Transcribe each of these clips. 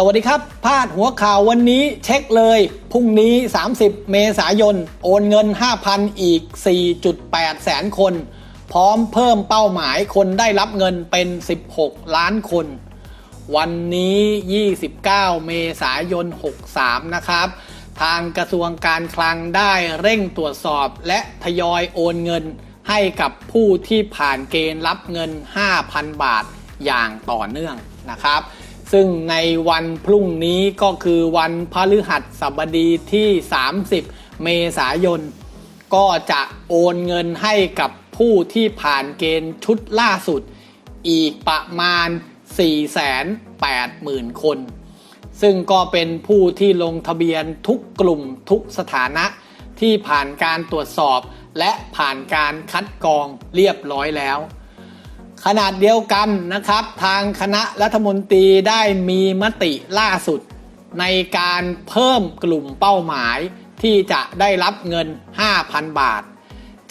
สวัสดีครับ พาดหัวข่าววันนี้เช็คเลย พรุ่งนี้ 30 เมษายน โอนเงิน 5,000 อีก 4.8 แสนคน พร้อมเพิ่มเป้าหมายคนได้รับเงินเป็น 16 ล้านคน วันนี้ 29 เมษายน 63 นะครับ ทางกระทรวงการคลังได้เร่งตรวจสอบและทยอยโอนเงินให้กับผู้ที่ผ่านเกณฑ์รับเงิน 5,000 บาทอย่างต่อเนื่องนะครับ ซึ่งในวันพรุ่งนี้ก็คือวันพฤหัสบดีที่ 30 เมษายน ก็จะโอนเงินให้กับผู้ที่ผ่านเกณฑ์ชุดล่าสุด อีกประมาณ 480,000 คน ซึ่งก็เป็นผู้ที่ลงทะเบียนทุกกลุ่มทุกสถานะที่ผ่านการตรวจสอบและผ่านการคัดกรองเรียบร้อยแล้ว ขนาดเดียวกันนะครับ ทางคณะรัฐมนตรีได้มีมติล่าสุด ในการเพิ่มกลุ่มเป้าหมายที่จะได้รับเงิน 5,000 บาท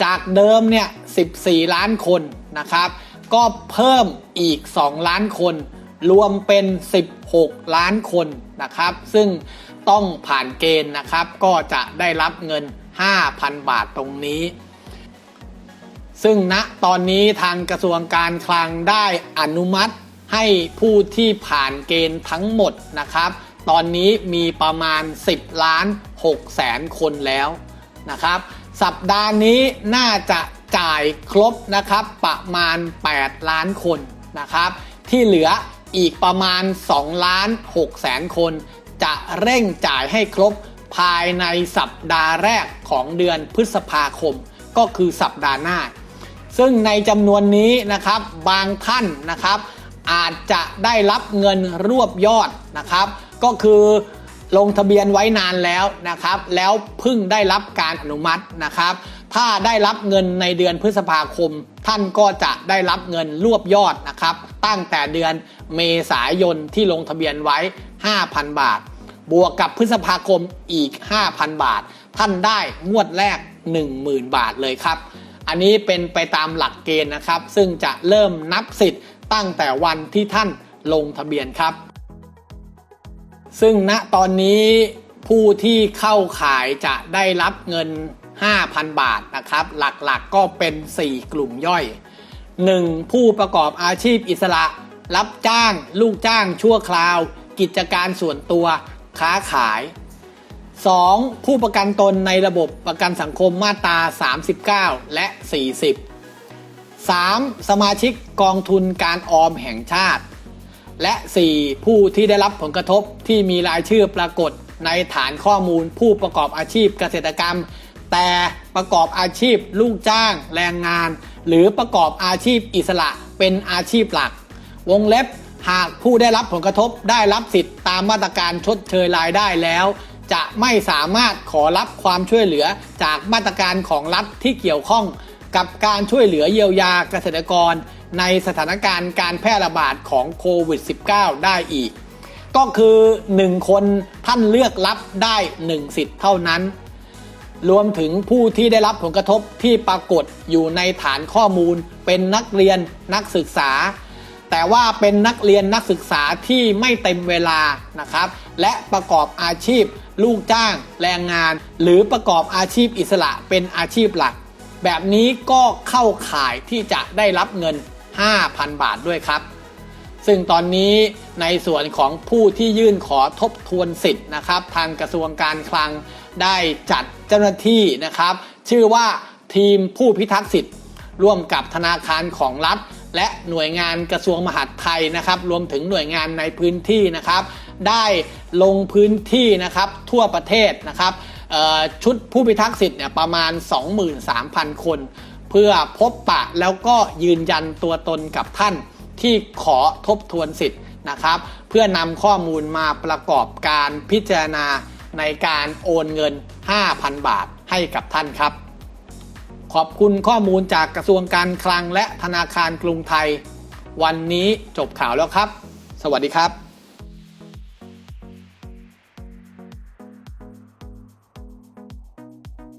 จากเดิมเนี่ย 14 ล้านคนนะครับ ก็เพิ่มอีก 2 ล้านคน รวมเป็น 16 ล้านคนนะครับ ซึ่งต้องผ่านเกณฑ์นะครับ ก็จะได้รับเงิน 5,000 บาทตรงนี้ ซึ่งณตอนนี้ทางกระทรวงการคลังได้อนุมัติให้ผู้ที่ผ่านเกณฑ์ทั้งหมดนะครับ ตอนนี้มีประมาณ 10 ล้าน6แสนคนแล้วนะครับ สัปดาห์นี้น่าจะจ่ายครบนะครับประมาณ 8 ล้านคนนะครับ ที่เหลืออีกประมาณ2ล้าน6แสนคน จะเร่งจ่ายให้ครบภายในสัปดาห์แรกของเดือนพฤษภาคม ก็คือสัปดาห์หน้า ซึ่งในจำนวนนี้นะครับบางท่านนะครับอาจจะได้รับเงินรวบยอดนะครับ ก็คือลงทะเบียนไว้นานแล้วนะครับ แล้วเพิ่งได้รับการอนุมัตินะครับ ถ้าได้รับเงินในเดือนพฤษภาคม ท่านก็จะได้รับเงินรวบยอดนะครับ ตั้งแต่เดือนเมษายนที่ลงทะเบียนไว้ 5,000 บาท บวกกับพฤษภาคมอีก 5,000 บาท ท่านได้งวดแรก 10,000 บาทเลยครับ อันนี้เป็นไปตามหลักเกณฑ์นะครับ ซึ่งจะเริ่มนับสิทธิ์ตั้งแต่วันที่ท่านลงทะเบียนครับ ซึ่งณตอนนี้ผู้ที่เข้าขายจะได้รับเงิน 5,000 บาทนะครับ หลักๆกก็เป็น 4 กลุ่มย่อย 1. ผู้ประกอบอาชีพอิสระ รับจ้าง ลูกจ้างชั่วคราว กิจการส่วนตัว ค้าขาย 2. ผู้ประกันตนในระบบประกันสังคมมาตรา 39 และ 40 3. สมาชิกกองทุนการออมแห่งชาติ และ 4. ผู้ที่ได้รับผลกระทบที่มีรายชื่อปรากฏในฐานข้อมูลผู้ประกอบอาชีพเกษตรกรรม แต่ประกอบอาชีพลูกจ้างแรงงาน หรือประกอบอาชีพอิสระเป็นอาชีพหลัก วงเล็บหากผู้ได้รับผลกระทบได้รับสิทธิ์ตามมาตรการชดเชยรายได้แล้ว จะไม่สามารถขอรับความช่วยเหลือจากมาตรการของรัฐที่เกี่ยวข้องกับการช่วยเหลือเยียวยาเกษตรกร ในสถานการณ์การแพร่ระบาดของโควิด -19 ได้อีก ก็คือ 1 คนท่านเลือกรับได้ 1 สิทธิ์เท่านั้น รวมถึงผู้ที่ได้รับผลกระทบที่ปรากฏอยู่ในฐานข้อมูล เป็นนักเรียนนักศึกษา แต่ว่าเป็นนักเรียนนักศึกษาที่ไม่เต็มเวลานะครับ และประกอบอาชีพ ลูกจ้าง แรงงาน หรือประกอบอาชีพอิสระเป็นอาชีพหลัก แบบนี้ก็เข้าข่ายที่จะได้รับเงิน 5,000 บาทด้วยครับ ซึ่งตอนนี้ในส่วนของผู้ที่ยื่นขอทบทวนสิทธิ์นะครับ ทางกระทรวงการคลังได้จัดเจ้าหน้าที่นะครับ ชื่อว่าทีมผู้พิทักษ์สิทธิ์ ร่วมกับธนาคารของรัฐ และหน่วยงานกระทรวงมหาดไทยนะครับรวมถึงหน่วยงานในพื้นที่นะครับ ได้ลงพื้นที่นะครับทั่วประเทศนะครับชุดผู้พิทักษ์สิทธิ์เนี่ยประมาณ 23,000 คน เพื่อพบปะแล้วก็ยืนยันตัวตนกับท่านที่ขอทบทวนสิทธิ์นะครับ เพื่อนำข้อมูลมาประกอบการพิจารณาในการโอนเงิน 5,000 บาทให้กับท่านครับ ขอบคุณข้อมูลจากกระทรวงการคลังและธนาคารกรุงไทย วันนี้จบข่าวแล้วครับ สวัสดีครับ